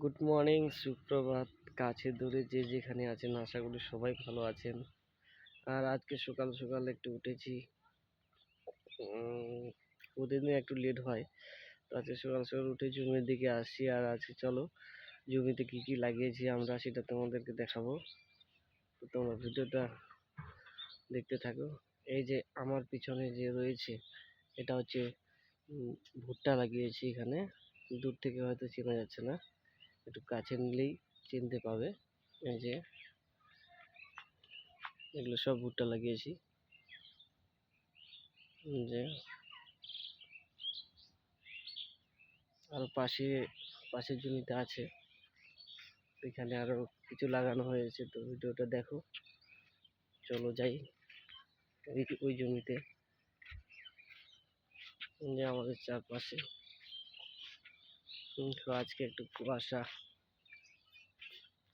Good morning সুপ্রভাত। কাছে দূরে যে যেখানে আছেন, আশা করি সবাই ভালো আছেন। আর আজকে সকাল সকাল একটু উঠেছি। প্রতিদিন একটু লেট হয়। তো আজকে সকাল সকাল উঠে জমির দিকে আসি আর আজকে চলো, জমিতে কি কি লাগিয়েছি আমরা সেটা তোমাদেরকে দেখাবো। তো তোমরা ভিডিওটা দেখতে থাকো। এই যে আমার পিছনে যে রয়েছে, এটা হচ্ছে ভুট্টা লাগিয়েছি এখানে। দূর থেকে হয়তো চেনা যাচ্ছে না। একটু কাছে নিলেই চিনতে পাবে। এই যে, এগুলো সব ভুট্টা লাগিয়েছি। যে, আর পাশে পাশের জমিতে আছে। এখানে আরও কিছু লাগানো হয়েছে, তো ভিডিওটা দেখো। চলো যাই ওই জমিতে। যে আমাদের চারপাশে। উম, তো আজকে একটু কুয়াশা।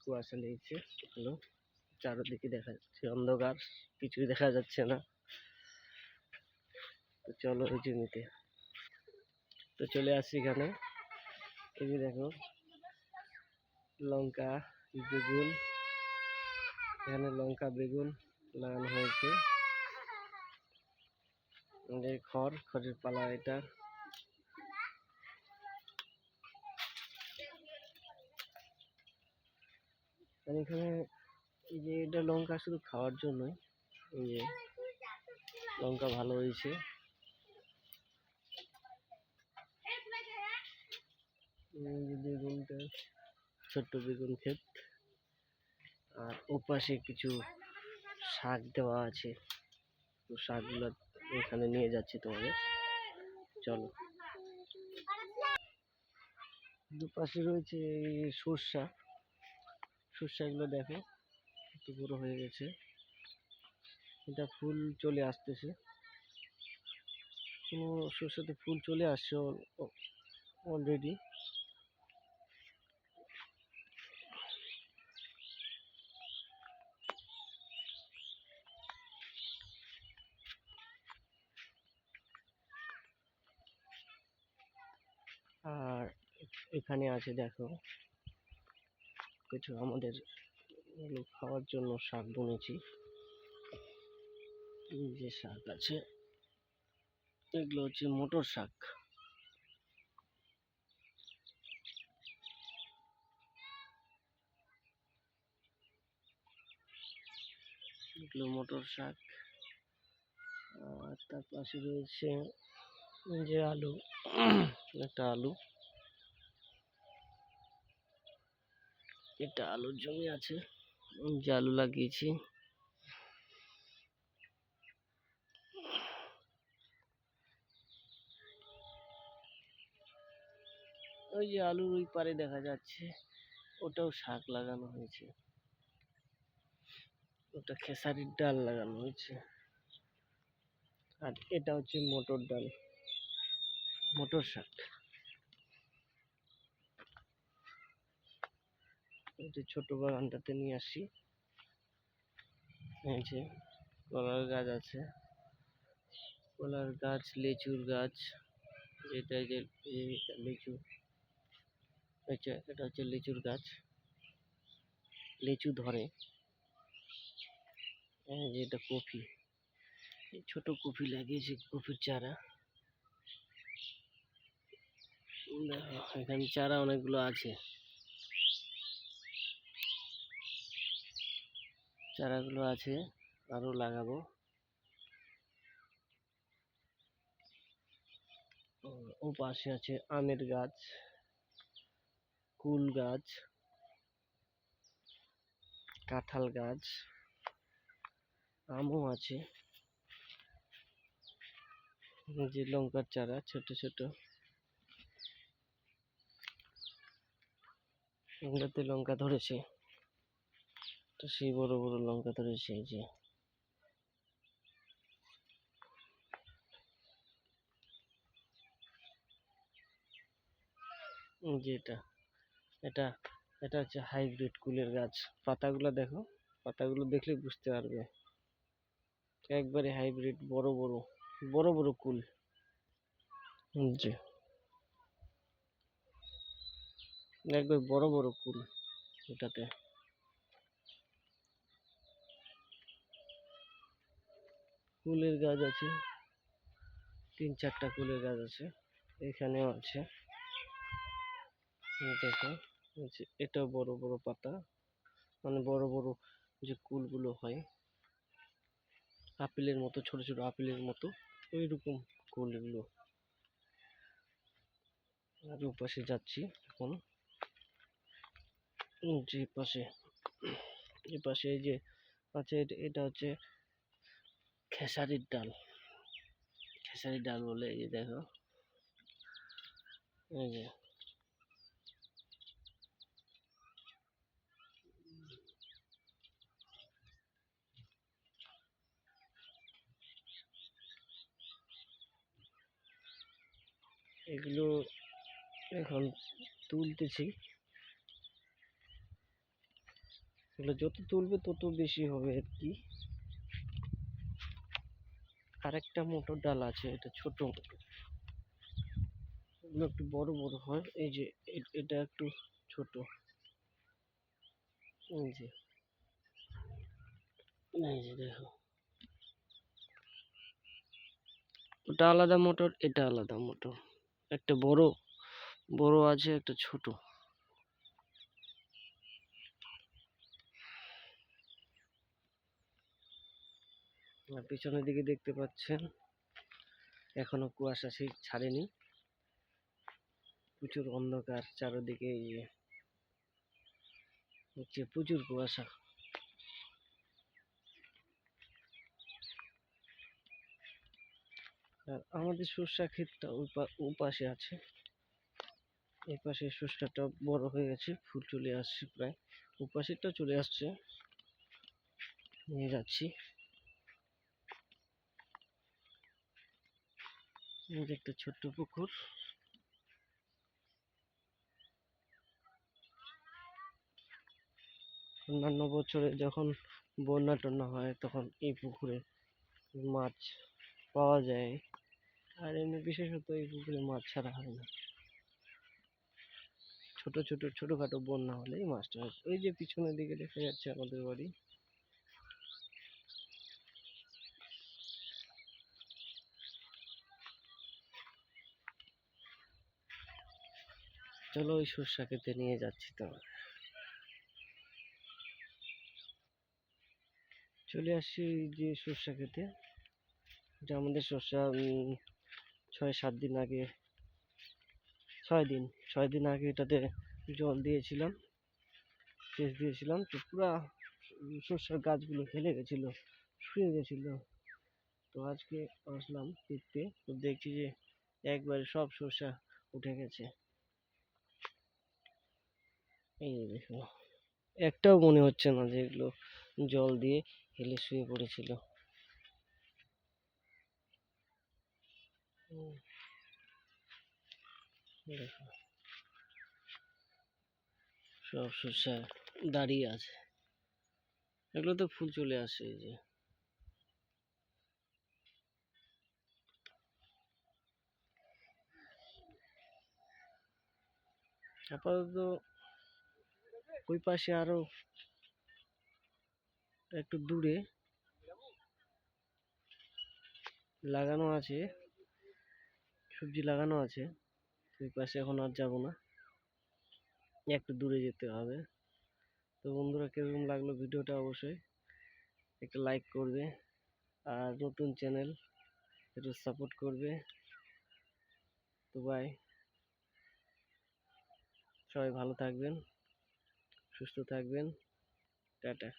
কুয়াশা লেগেছে হলো চারোদিকে দেখা যাচ্ছে অন্ধকার কিছুই দেখা যাচ্ছে না। তো চলো ওই জমিতে। তো চলে আসছি এখানে। এই দেখো লঙ্কা বেগুন। এখানে লঙ্কা বেগুন লাগানো হয়েছে। খড় খড়ের পালা এটা। আর এখানে এই যে এটা লঙ্কা শুধু খাওয়ার জন্যই। এই যে লঙ্কা ভালো হয়েছে। বেগুনটা, ছোট্ট বেগুন ক্ষেত। আর ওপাশে কিছু শাক দেওয়া আছে। তো শাকগুলো এখানে নিয়ে যাচ্ছি তোমাদের। চলো। দুপাশে রয়েছে সর্ষা। সর্ষাগুলো দেখো একটু বড় হয়ে গেছে। এটা ফুল চলে আসতেছে। কোনো সর্ষাতে ফুল চলে আসছে অলরেডি আর এখানে আছে দেখো কিছু আমাদের খাওয়ার জন্য শাক বুনেছি। যে শাক আছে, এগুলো হচ্ছে মোটর শাক। এগুলো মোটর শাক। আর তার পাশে রয়েছে যে আলু, একটা আলু। এটা আলুর জমি আছে। যে আলু লাগিয়েছি। ওই যে আলুর ওই পারে দেখা যাচ্ছে, ওটাও শাক লাগানো হয়েছে। ওটা খেসারির ডাল লাগানো হয়েছে। আর এটা হচ্ছে মটর ডাল, মটর শাক। এই ছোট বাগানটাতে নিয়ে আসি। এই যে, কলার গাছ আছে। কলার গাছ, লিচুর গাছ এটা যে লিচু আচ্ছা এটা হচ্ছে লিচুর গাছ। লিচু ধরে। এই যে, এটা কফি ছোট কফি লাগিয়েছি কফির চারা। এখানে চারা অনেকগুলো আছে। চারাগুলো আছে, আরও লাগাবো। ও- পাশে আছে আমের গাছ, কুল গাছ, কাঁঠাল গাছ, আমও আছে। যে লঙ্কার চারা ছোট ছোট। এগুলোতে লঙ্কা ধরেছে। তো সেই বড় বড় লঙ্কা ধরেছে এই যে। এটা এটা এটা হচ্ছে হাইব্রিড কুলের গাছ। পাতাগুলো দেখো, পাতাগুলো দেখলে বুঝতে পারবে। একবারে হাইব্রিড বড় বড় বড় বড় কুল। যে, একবার বড় বড় কুল এটাতে কুলের গাছ আছে। তিন চারটা কুলের গাছ আছে। এখানেও আছে। দেখো এটাও বড় বড় পাতা। মানে বড় বড় যে কুলগুলো হয়, আপেলের মতো, ছোট ছোট আপেলের মতো, ওইরকম কুল এগুলো আর ওপাশে যাচ্ছি এখন। যে পাশে এ পাশে যে আছে, এটা- এটা হচ্ছে খেসারির ডাল। খেসারির ডাল বলে এই দেখো। এই যে। এগুলো এখন তুলতেছি। এগুলো যত তুলবে তত বেশি হবে আর কি। আরেকটা মোটর ডাল আছে, এটা ছোট এগুলো একটু বড় বড় হয়। এই যে এটা একটু ছোট। এই যে দেখো। ওটা আলাদা মোটর, এটা আলাদা মোটর একটা বড় বড় আছে, একটা ছোট। পিছনের দিকে দেখতে পাচ্ছেন, এখনও কুয়াশা সেই ছাড়েনি। প্রচুর অন্ধকার চারিদিকে হচ্ছে প্রচুর কুয়াশা। আর আমাদের সর্ষা ক্ষেতটা ও আছে। এই পাশে সর্ষাটা বড় হয়ে গেছে, ফুল চলে আসছে প্রায়। ও চলে আসছে। নিয়ে যাচ্ছি। এই যে একটা ছোট্ট পুকুর। অন্যান্য বছরে যখন বন্যা টন্যা হয়, তখন এই পুকুরে মাছ পাওয়া যায়। আর এমনি বিশেষত এই পুকুরে মাছ ছাড়া হয় না। ছোট ছোট, ছোটখাটো বন্যা হলেই মাছটা ওই যে পিছনের দিকে দেখা যাচ্ছে আমাদের বাড়ি। চলো ওই সর্ষা খেতে নিয়ে যাচ্ছি তো। চলে আসছি যে সর্ষা খেতে এটা আমাদের সর্ষা ছয়, সাত দিন আগে, ছয় দিন ছয় দিন আগে এটাতে জল দিয়েছিলাম, সেচ দিয়েছিলাম, তো পুরা সর্ষার গাছগুলো হেলে গেছিল শুয়ে গেছিল। তো আজকে আসলাম দেখতে, তো দেখছি যে একবারে সব সর্ষা উঠে গেছে। এই যে দেখো একটাও মনে হচ্ছে না যে এগুলো জল দিয়ে হেলে শুয়ে পড়েছিল। সব সর্ষা দাঁড়িয়ে আছে। এগুলো তো ফুল চলে আসে এই যে। আপাতত ওই পাশে আরও একটু দূরে লাগানো আছে, সবজি লাগানো আছে, ওই পাশে এখন আর যাব না। একটু দূরে যেতে হবে। তো বন্ধুরা, কীরকম লাগল ভিডিওটা অবশ্যই একটা লাইক করবে আর নতুন চ্যানেল একটু সাপোর্ট করবে। তো বাই সবাই ভালো থাকবেন। সুস্থ থাকবেন। টাটা।